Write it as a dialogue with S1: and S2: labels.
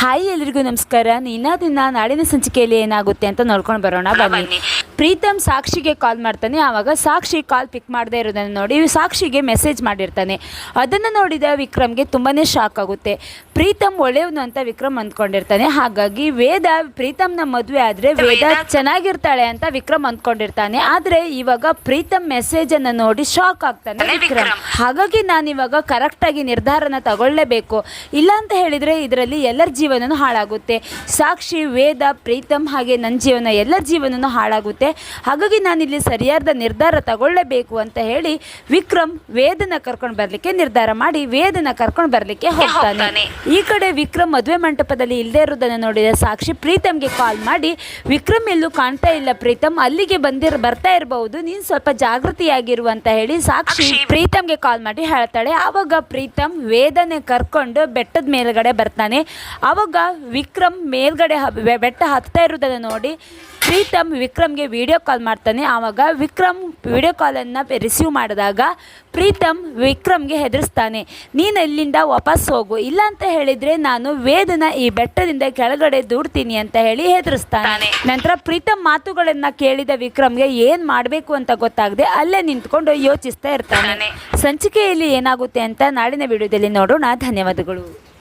S1: Hi ಎಲ್ರಿಗೂ ನಮಸ್ಕಾರ. ನೀನಾ ದಿನ ನಾಳಿನ ಸಂಚಿಕೆಯಲ್ಲಿ ಏನಾಗುತ್ತೆ ಅಂತ ನೋಡ್ಕೊಂಡು ಬರೋಣ. ಬನ್ನಿ. ಪ್ರೀತಮ್ ಸಾಕ್ಷಿಗೆ ಕಾಲ್ ಮಾಡ್ತಾನೆ. ಆವಾಗ ಸಾಕ್ಷಿ ಕಾಲ್ ಪಿಕ್ ಮಾಡದೇ ಇರೋದನ್ನು ನೋಡಿ ಸಾಕ್ಷಿಗೆ ಮೆಸೇಜ್ ಮಾಡಿರ್ತಾನೆ. ಅದನ್ನು ನೋಡಿದ ವಿಕ್ರಮ್ಗೆ ತುಂಬಾ ಶಾಕ್ ಆಗುತ್ತೆ. ಪ್ರೀತಮ್ ಒಳ್ಳೆಯವನು ಅಂತ ವಿಕ್ರಮ್ ಅಂದ್ಕೊಂಡಿರ್ತಾನೆ. ಹಾಗಾಗಿ ವೇದ ಪ್ರೀತಮ್ನ ಮದುವೆ ಆದರೆ ವೇದ ಚೆನ್ನಾಗಿರ್ತಾಳೆ ಅಂತ ವಿಕ್ರಮ್ ಅಂದ್ಕೊಂಡಿರ್ತಾನೆ. ಆದರೆ ಇವಾಗ ಪ್ರೀತಮ್ ಮೆಸೇಜನ್ನು ನೋಡಿ ಶಾಕ್ ಆಗ್ತಾನೆ ವಿಕ್ರಮ್. ಹಾಗಾಗಿ ನಾನು ಇವಾಗ ಕರೆಕ್ಟ್ ಆಗಿ ನಿರ್ಧಾರನ ತಗೊಳ್ಳೇಬೇಕು. ಇಲ್ಲ ಅಂತ ಹೇಳಿದ್ರೆ ಇದರಲ್ಲಿ ಎಲ್ಲರ ಜೀವನನೂ ಹಾಳಾಗುತ್ತೆ. ಸಾಕ್ಷಿ ವೇದ ಪ್ರೀತಮ್ ಹಾಗೆ ನನ್ನ ಜೀವನ ಎಲ್ಲರ ಜೀವನನೂ ಹಾಳಾಗುತ್ತೆ. ಹಾಗಾಗಿ ನಾನಿಲ್ಲಿ ಸರಿಯಾದ ನಿರ್ಧಾರ ತಗೊಳ್ಳಬೇಕು ಅಂತ ಹೇಳಿ ವಿಕ್ರಮ್ ವೇದನ ಕರ್ಕೊಂಡು ಬರಲಿಕ್ಕೆ ನಿರ್ಧಾರ ಮಾಡಿ ವೇದನ ಕರ್ಕೊಂಡು ಬರಲಿಕ್ಕೆ ಹೋಗ್ತಾನೆ. ಈ ಕಡೆ ವಿಕ್ರಮ್ ಮದುವೆ ಮಂಟಪದಲ್ಲಿ ಇಲ್ಲದೆ ಇರೋದನ್ನ ನೋಡಿದ ಸಾಕ್ಷಿ ಪ್ರೀತಮ್ಗೆ ಕಾಲ್ ಮಾಡಿ ವಿಕ್ರಮ್ ಎಲ್ಲೂ ಕಾಣ್ತಾ ಇಲ್ಲ ಪ್ರೀತಮ್ ಅಲ್ಲಿಗೆ ಬಂದಿರ ಬರ್ತಾ ಇರಬಹುದು ನೀನು ಸ್ವಲ್ಪ ಜಾಗೃತಿಯಾಗಿರು ಅಂತ ಹೇಳಿ ಸಾಕ್ಷಿ ಪ್ರೀತಮ್ಗೆ ಕಾಲ್ ಮಾಡಿ ಹೇಳ್ತಾಳೆ. ಆವಾಗ ಪ್ರೀತಮ್ ವೇದನೆ ಕರ್ಕೊಂಡು ಬೆಟ್ಟದ ಮೇಲ್ಗಡೆ ಬರ್ತಾನೆ. ಆವಾಗ ವಿಕ್ರಮ್ ಮೇಲ್ಗಡೆ ಬೆಟ್ಟ ಹತ್ತಾ ಇರೋದನ್ನು ನೋಡಿ ಪ್ರೀತಮ್ ವಿಕ್ರಮ್ಗೆ ವಿಡಿಯೋ ಕಾಲ್ ಮಾಡ್ತಾನೆ. ಆವಾಗ ವಿಕ್ರಮ್ ವಿಡಿಯೋ ಕಾಲನ್ನು ರಿಸೀವ್ ಮಾಡಿದಾಗ ಪ್ರೀತಮ್ ವಿಕ್ರಮ್ಗೆ ಹೆದರಿಸ್ತಾನೆ. ನೀನು ಇಲ್ಲಿಂದ ವಾಪಸ್ ಹೋಗು. ಇಲ್ಲ ಅಂತ ಹೇಳಿದರೆ ನಾನು ವೇದನ ಈ ಬೆಟ್ಟದಿಂದ ಕೆಳಗಡೆ ದೂಡ್ತೀನಿ ಅಂತ ಹೇಳಿ ಹೆದರಿಸ್ತಾನೆ. ನಂತರ ಪ್ರೀತಮ್ ಮಾತುಗಳನ್ನು ಕೇಳಿದ ವಿಕ್ರಮ್ಗೆ ಏನು ಮಾಡಬೇಕು ಅಂತ ಗೊತ್ತಾಗದೆ ಅಲ್ಲೇ ನಿಂತ್ಕೊಂಡು ಯೋಚಿಸ್ತಾ ಇರ್ತಾನೆ. ಸಂಚಿಕೆಯಲ್ಲಿ ಏನಾಗುತ್ತೆ ಅಂತ ನಾಡಿನ ವಿಡಿಯೋದಲ್ಲಿ ನೋಡೋಣ. ಧನ್ಯವಾದಗಳು.